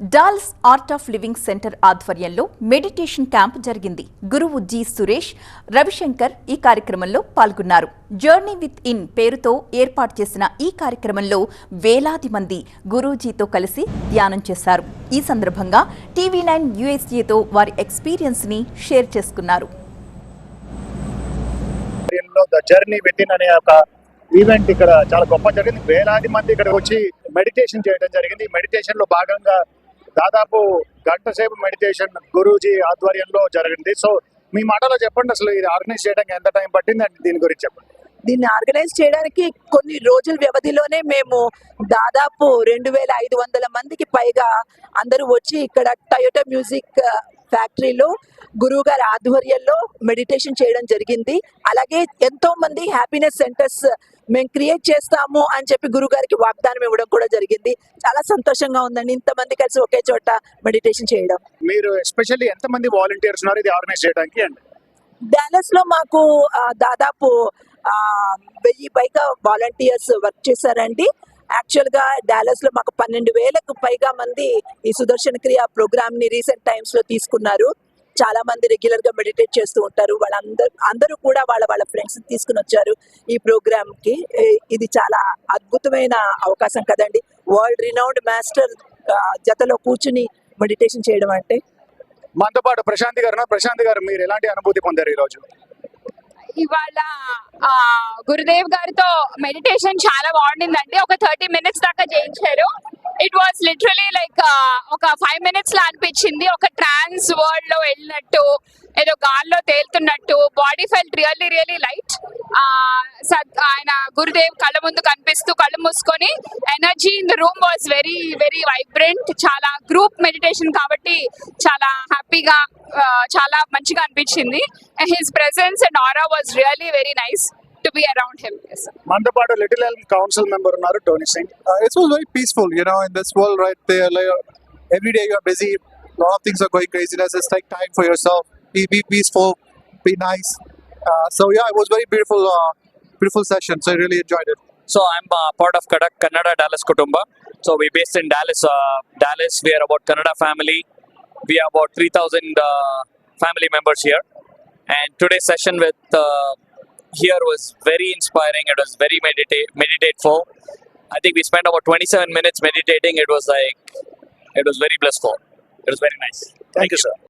Dallas art of living centre ఆధ్వర్యంలో meditation camp జరిగింది. గురువు జి సురేష్ రవిశంకర్ ఈ కార్యక్రమంలో పాల్గొన్నారు. జర్నీ విత్ ఇన్ పేరుతో ఏర్పాటు చేసిన ఈ కార్యక్రమంలో వేలాది మంది గురూజీతో కలిసి ధ్యానం చేశారు. ఈ సందర్భంగా టీవీ నైన్ యుఎస్ఏతో వారి ఎక్స్పీరియన్స్ని షేర్ చేసుకున్నారు. ద జర్నీ విత్ ఇన్ అనే ఒక ఈవెంట్ ఇక్కడ చాలా గొప్ప జరిగింది. వేలాది మంది ఇక్కడ వచ్చి మెడిటేషన్ చేయడం జరిగింది. మెడిటేషన్లో భాగంగా దాదాపు గంట సేపు మెడిటేషన్ గురూజీ ఆధ్వర్యంలో జరిగింది. సో మీ మాటలో చెప్పండి అసలు ఇది ఆర్గనైజ్ చేయడానికి ఎంత టైం పట్టింది అండ్ దీని గురించి చెప్పండి. దీన్ని ఆర్గనైజ్ చేయడానికి కొన్ని రోజుల వ్యవధిలోనే మేము దాదాపు రెండు వేల ఐదు వందల మందికి పైగా అందరూ వచ్చి ఇక్కడ టయోటా మ్యూజిక్ ఫ్యాక్టరీలో గురువు గారి ఆధ్వర్యంలో మెడిటేషన్ చేయడం జరిగింది. అలాగే ఎంతో మంది హ్యాపీనెస్ సెంటర్స్ మేము క్రియేట్ చేస్తాము అని చెప్పి గురువు గారికి వాగ్దానం ఇవ్వడం కూడా జరిగింది. చాలా సంతోషంగా ఉందండి. ఇంతమంది కలిసి ఒకే చోట మెడిటేషన్ చేయడం. మీరు ఎస్పెషల్లీ ఎంత మంది వాలంటీర్స్ ఉన్నారు ఇది ఆర్గనైజ్ చేయడానికి అండ్? డాలస్లో మాకు దాదాపు వెయ్యి పైగా వాలంటీర్స్ వర్క్ చేశారండి. యాక్చువల్గా డాలస్లో మాకు పన్నెండు వేలకు పైగా మంది ఈ సుదర్శన క్రియ ప్రోగ్రామ్ని రీసెంట్ టైమ్స్లో తీసుకున్నారు. చాలా మంది రెగ్యులర్గా మెడిటేట్ చేస్తూ ఉంటారు. వాళ్ళందరూ అందరూ కూడా వాళ్ళ వాళ్ళ ఫ్రెండ్స్ తీసుకుని వచ్చారు ఈ ప్రోగ్రామ్కి ఇది చాలా అద్భుతమైన అవకాశం కదండి. వరల్డ్ రినౌండ్ మాస్టర్ జతలో కూర్చుని మెడిటేషన్ చేయడం అంటే. మనతో పాటు ప్రశాంతి గారు ప్రశాంతి గారు మీరు ఎలాంటి అనుభూతి పొందారు ఈ రోజు ఇవాళ గురుదేవ్ గారితో మెడిటేషన్ చాలా బాగుండిందండి. ఒక థర్టీ మినిట్స్ దాకా చేయించారు. ఇట్ వాస్ లిటరలీ లైక్ ఒక ఫైవ్ మినిట్స్ లా అనిపించింది. ఒక ట్రాన్స్ వరల్డ్లో వెళ్ళినట్టు ఏదో గాల్లో తేలుతున్నట్టు body felt really really light ఆయన గురుదేవ్ కళ్ళ ముందు కనిపిస్తూ కళ్ళు మూసుకొని energy in the room was very very vibrant చాలా గ్రూప్ మెడిటేషన్ కాబట్టి చాలా హ్యాపీగా చాలా మంచిగా అనిపించింది. and his presence and aura was really very nice to be around him. Yes. Little Elm Council member Naru Tony Singh. Uh, it was very peaceful, you know, in this world right there. Like, every day you're busy, a lot of things are going craziness. it's like time for yourself. Be, be peaceful, be nice. Uh, so yeah, it was very beautiful, uh, beautiful session. So I really enjoyed it. So I'm uh, part of Kadak Kannada Dallas Kutumba. So we're based in Dallas. Uh, Dallas. We are about Kannada family. We are about 3,000 uh, family members here. And today's session with uh, here was very inspiring. It was very meditate meditateful. I think we spent about 27 minutes meditating. It was like, it was very blissful. It was very nice. Thank, Thank you, sir.